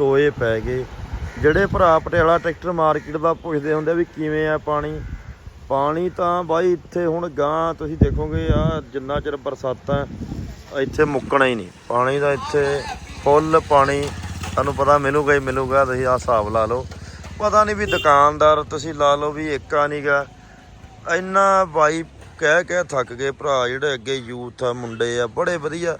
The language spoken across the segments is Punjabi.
ਟੋਏ ਪੈ ਗਏ। ਜਿਹੜੇ ਭਰਾ ਪਟਿਆਲਾ ਟਰੈਕਟਰ ਮਾਰਕੀਟ ਦਾ ਪੁੱਛਦੇ ਹੁੰਦੇ ਵੀ ਕਿਵੇਂ ਆ ਪਾਣੀ? ਪਾਣੀ ਤਾਂ ਬਾਈ ਇੱਥੇ ਹੁਣ ਗਾਂ ਤੁਸੀਂ ਦੇਖੋਗੇ, ਆ ਜਿੰਨਾ ਚਿਰ ਬਰਸਾਤਾਂ ਇੱਥੇ ਮੁੱਕਣਾ ਹੀ ਨਹੀਂ। ਪਾਣੀ ਦਾ ਇੱਥੇ ਫੁੱਲ ਪਾਣੀ, ਤੁਹਾਨੂੰ ਪਤਾ ਮਿਲੂਗਾ ਹੀ ਮਿਲੂਗਾ, ਤੁਸੀਂ ਆ ਹਿਸਾਬ ਲਾ ਲਓ। ਪਤਾ ਨਹੀਂ ਵੀ ਦੁਕਾਨਦਾਰ ਤੁਸੀਂ ਲਾ ਲਓ ਵੀ ਏਕਾ ਨਹੀਂਗਾ ਇੰਨਾ ਬਾਈ ਕਹਿ ਕਹਿ ਥੱਕ ਗਏ ਭਰਾ ਜਿਹੜੇ ਅੱਗੇ ਯੂਥ ਆ, ਮੁੰਡੇ ਆ, ਬੜੇ ਵਧੀਆ।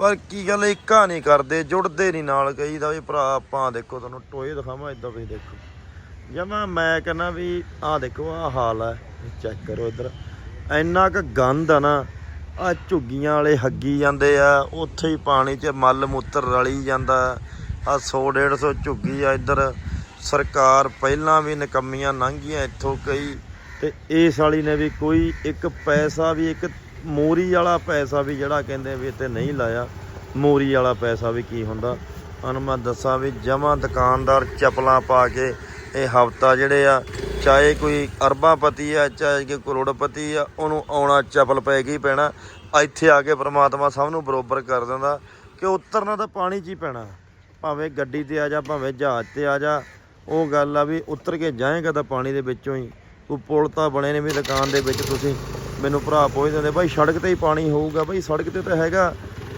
ਪਰ ਕੀ ਗੱਲ ਏਕਾ ਨਹੀਂ ਕਰਦੇ, ਜੁੜਦੇ ਨਹੀਂ ਨਾਲ ਕਈ ਕਹੀਦਾ ਵੀ ਭਰਾ, ਆਪਾਂ ਦੇਖੋ ਤੁਹਾਨੂੰ ਟੋਏ ਦਿਖਾਵਾਂ ਇਦਾਂ ਤੁਸੀਂ ਦੇਖੋ। ਜਮਾ ਮੈਂ ਕਹਿੰਦਾ ਵੀ ਆਹ ਦੇਖੋ, ਆਹ ਹਾਲ ਹੈ, ਚੈੱਕ ਕਰੋ ਇੱਧਰ। ਇੰਨਾ ਕੁ ਗੰਦ ਆ ਨਾ ਆ ਝੁੱਗੀਆਂ ਵਾਲੇ ਹੱਗੀ ਜਾਂਦੇ ਆ, ਉੱਥੇ ਹੀ ਪਾਣੀ 'ਚ ਮਲ ਮੂਤਰ ਰਲੀ ਜਾਂਦਾ। ਆ 100 150 ਝੁੱਗੀ ਆ ਇੱਧਰ। ਸਰਕਾਰ ਪਹਿਲਾਂ ਵੀ ਨਿਕੰਮੀਆਂ ਲੰਘੀਆਂ ਇੱਥੋਂ ਕਈ, ਤੇ ਇਸ ਵਾਲੀ ਨੇ ਵੀ ਕੋਈ ਇੱਕ ਪੈਸਾ ਵੀ, ਇੱਕ ਮੋਰੀ ਵਾਲਾ ਪੈਸਾ ਵੀ ਜਿਹੜਾ ਕਹਿੰਦੇ ਵੀ ਇੱਥੇ ਨਹੀਂ ਲਾਇਆ, ਮੋਰੀ ਵਾਲਾ ਪੈਸਾ ਵੀ ਕੀ ਹੁੰਦਾ? ਤੁਹਾਨੂੰ ਮੈਂ ਦੱਸਾਂ ਵੀ ਜਮਾਂ ਦੁਕਾਨਦਾਰ ਚਪਲਾਂ ਪਾ ਕੇ ਇਹ ਹਫਤਾ ਜਿਹੜੇ ਆ, ਚਾਹੇ ਕੋਈ ਅਰਬਾਪਤੀ ਆ, ਚਾਹੇ ਕੋਈ ਕਰੋੜਪਤੀ ਆ, ਉਹਨੂੰ ਆਉਣਾ ਚਪਲ ਪੈ ਕੇ ਹੀ ਪੈਣਾ, ਇੱਥੇ ਆ ਕੇ ਪ੍ਰਮਾਤਮਾ ਸਭ ਨੂੰ ਬਰੋਬਰ ਕਰ ਦਿੰਦਾ, ਕਿ ਉਤਰਨਾ ਤਾਂ ਪਾਣੀ 'ਚ ਹੀ ਪੈਣਾ। ਭਾਵੇਂ ਗੱਡੀ ਤੇ ਆ ਜਾ, ਭਾਵੇਂ ਜਹਾਜ਼ ਤੇ ਆ ਜਾ, ਉਹ ਗੱਲ ਆ ਵੀ ਉਤਰ ਕੇ ਜਾਏਗਾ ਤਾਂ ਪਾਣੀ ਦੇ ਵਿੱਚੋਂ ਹੀ। ਕੋਈ ਪੁਲ ਤਾਂ ਬਣੇ ਨੇ ਵੀ ਦੁਕਾਨ ਦੇ ਵਿੱਚ ਤੁਸੀਂ। ਮੈਨੂੰ ਭਰਾ ਪੁੱਛ ਦਿੰਦੇ ਬਾਈ ਸੜਕ ਤੇ ਹੀ ਪਾਣੀ ਹੋਊਗਾ ਬਾਈ ਸੜਕ ਤੇ ਤਾਂ ਹੈਗਾ।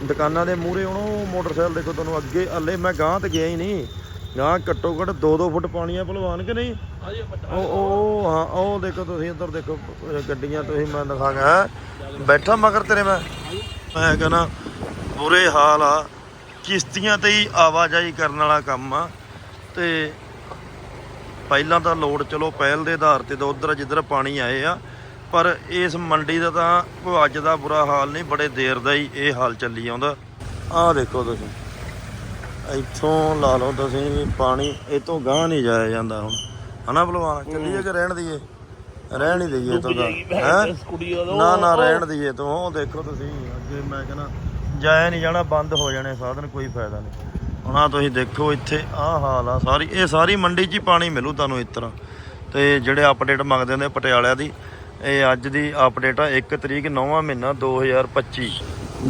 ਦੁਕਾਨਾਂ ਦੇ ਮੂਹਰੇ ਹੁਣ ਉਹ ਮੋਟਰਸਾਈਕਲ ਦੇਖੋ ਤੁਹਾਨੂੰ ਅੱਗੇ ਅੱਲੇ ਮੈਂ ਗਾਂ ਤੇ ਗਿਆ ਹੀ ਨਹੀਂ। ਗਾਂ ਘੱਟੋ ਘੱਟ 2-2 ਫੁੱਟ ਪਾਣੀ ਆ ਭਲਵਾਨ ਕਿ ਨਹੀਂ? ਉਹ ਉਹ ਹਾਂ ਉਹ ਦੇਖੋ ਤੁਸੀਂ ਇੱਧਰ ਦੇਖੋ ਗੱਡੀਆਂ ਤੁਸੀਂ ਮੈਂ ਦਿਖਾਗਾ। ਬੈਠਾ ਮਗਰ ਤੇਰੇ ਮੈਂ। ਮੈਂ ਕਹਿੰਦਾ ਬੁਰੇ ਹਾਲ ਆ। ਕਿਸ਼ਤੀਆਂ ਤੇ ਹੀ ਆਵਾਜਾਈ ਕਰਨ ਵਾਲਾ ਕੰਮ ਆ। ਤੇ ਪਹਿਲਾਂ ਤਾਂ ਲੋਡ ਚਲੋ ਪਹਿਲ ਦੇ ਆਧਾਰ ਤੇ ਤਾਂ ਉਧਰ ਜਿੱਧਰ ਪਾਣੀ ਆਏ ਆ ਪਰ ਇਸ ਮੰਡੀ ਦਾ ਤਾਂ ਕੋਈ ਅੱਜ ਦਾ ਬੁਰਾ ਹਾਲ ਨਹੀਂ ਬੜੇ ਦੇਰ ਦਾ ਹੀ ਇਹ ਹਾਲ ਚੱਲੀ ਆਉਂਦਾ। ਆਹ ਦੇਖੋ ਤੁਸੀਂ। ਇੱਥੋਂ ਲਾ ਲਓ ਤੁਸੀਂ ਵੀ ਪਾਣੀ ਇਹ ਤੋਂ ਗਾਂ ਨਹੀਂ ਜਾਇਆ ਜਾਂਦਾ ਹੁਣ। ਹਨਾ ਭਲਵਾਨ? ਚੱਲੀਏ ਕਿ ਰਹਿਣ ਦਈਏ? ਰਹਿਣ ਹੀ ਦਈਏ ਤੋਂ ਦਾ। ਹੈ? ਨਾ ਨਾ ਰਹਿਣ ਦਈਏ ਤੋਂ। ਉਹ ਦੇਖੋ ਤੁਸੀਂ ਅੱਗੇ ਮੈਂ ਕਹਿੰਦਾ ਜਾਇਆ ਨਹੀਂ ਜਾਣਾ ਬੰਦ ਹੋ ਜਾਣੇ ਸਾਧਨ ਕੋਈ ਫਾਇਦਾ ਨਹੀਂ। ਹੁਣ ਤੁਸੀਂ ਦੇਖੋ ਇੱਥੇ ਆਹ ਹਾਲ ਆ ਸਾਰੀ ਇਹ ਸਾਰੀ ਮੰਡੀ 'ਚ ਹੀ ਪਾਣੀ ਮਿਲੂ ਤੁਹਾਨੂੰ ਇਸ ਤਰ੍ਹਾਂ। ਤੇ ਜਿਹੜੇ ਅਪਡੇਟ ਮੰਗਦੇ ਹੁੰਦੇ ਪਟਿਆਲਿਆਂ ਦੀ ਇਹ ਅੱਜ ਦੀ ਅਪਡੇਟ ਆ 1 ਤਰੀਕ 9ਵਾਂ ਮਹੀਨਾ 2025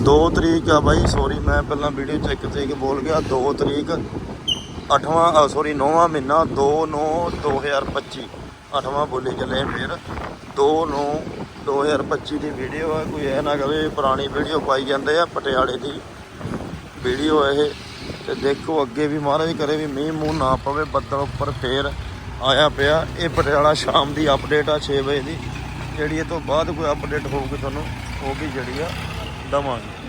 2 ਤਰੀਕ ਆ ਬਾਈ ਸੌਰੀ ਮੈਂ ਪਹਿਲਾਂ ਵੀਡੀਓ 'ਚ 1 ਤਰੀਕ ਬੋਲ ਗਿਆ 2 ਤਰੀਕ 8ਵਾਂ ਸੌਰੀ 9ਵਾਂ ਮਹੀਨਾ 2 9 2025 8ਵਾਂ ਬੋਲੇ ਚੱਲੇ ਫਿਰ 2 9 2025 ਦੀ ਵੀਡੀਓ ਆ, ਕੋਈ ਇਹ ਨਾ ਕਵੇ, ਪੁਰਾਣੀ ਵੀਡੀਓ ਪਾਈ ਜਾਂਦੇ ਆ, ਪਟਿਆਲੇ ਦੀ ਵੀਡੀਓ ਇਹ। ਤੇ ਦੇਖੋ ਅੱਗੇ ਵੀ ਮਹਾਰਾਜ ਕਰੇ ਵੀ ਮੀਂਹ ਮੂੰਹ ਨਾ ਪਵੇ, ਬੱਦਲ ਉੱਪਰ ਫੇਰ ਆਇਆ ਪਿਆ, ਇਹ ਪਟਿਆਲਾ ਸ਼ਾਮ ਦੀ ਅਪਡੇਟ ਆ 6 ਵਜੇ ਦੀ। ਜਿਹੜੀ ਇਹ ਤੋਂ ਬਾਅਦ ਕੋਈ ਅਪਡੇਟ ਹੋਊਗੀ ਤੁਹਾਨੂੰ ਉਹ ਵੀ ਜਿਹੜੀ ਆ ਦਵਾਂਗੇ।